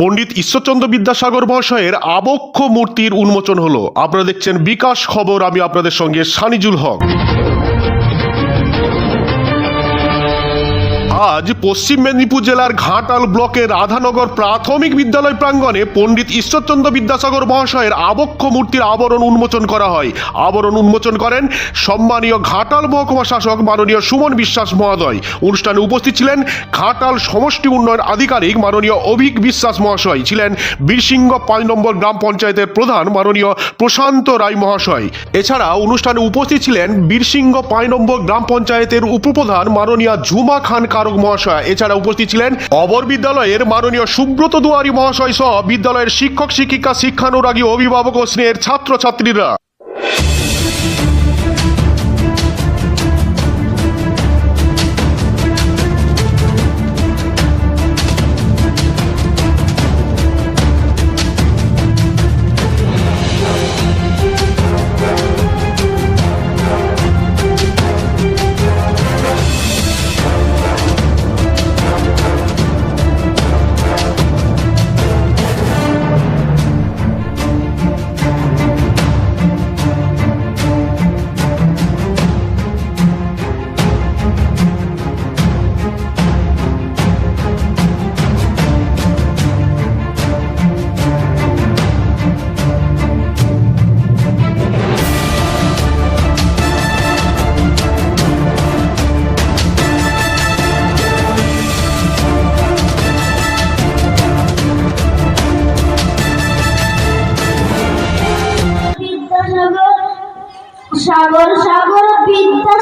পণ্ডিত ঈশ্বরচন্দ্র বিদ্যাসাগর মহাশয়ের আবক্ষ মূর্তির উন্মোচন হলো। আপনারা দেখছেন বিকাশ খবর, আমি আপনাদের সঙ্গে সানিজুল হক। আজ পশ্চিম মেদিনীপুর জেলার ঘাটাল ব্লকের রাধানগর প্রাথমিক বিদ্যালয় প্রাঙ্গণে পণ্ডিত ঈশ্বরচন্দ্র বিদ্যাসাগর মহাশয়ের আবক্ষ মূর্তির আবরণ উন্মোচন করা হয়। আবরণ উন্মোচন করেন সম্মানীয় ঘাটাল মহকুমা শাসক মাননীয় সুমন বিশ্বাস মহোদয়। অনুষ্ঠানে উপস্থিত ছিলেন ঘাটাল সমষ্টি উন্নয়ন আধিকারিক মাননীয় অভিক বিশ্বাস মহাশয়, ছিলেন বীরসিংহ পাঁচ নম্বর গ্রাম পঞ্চায়েতের প্রধান মাননীয় প্রশান্ত রায় মহাশয়। এছাড়া অনুষ্ঠানে উপস্থিত ছিলেন বীরসিংহ পাঁচ নম্বর গ্রাম পঞ্চায়েতের উপপ্রধান মাননীয় ঝুমা খান কারক মহাশয়। এছাড়া উপস্থিত ছিলেন অবর বিদ্যালয়ের মাননীয় সুব্রত দুয়ারি মহাশয় সহ বিদ্যালয়ের শিক্ষক, শিক্ষিকা, শিক্ষানুরাগী, অভিভাবক ও স্নেহের ছাত্রছাত্রীরা। সাগর সাগর বিদ্যা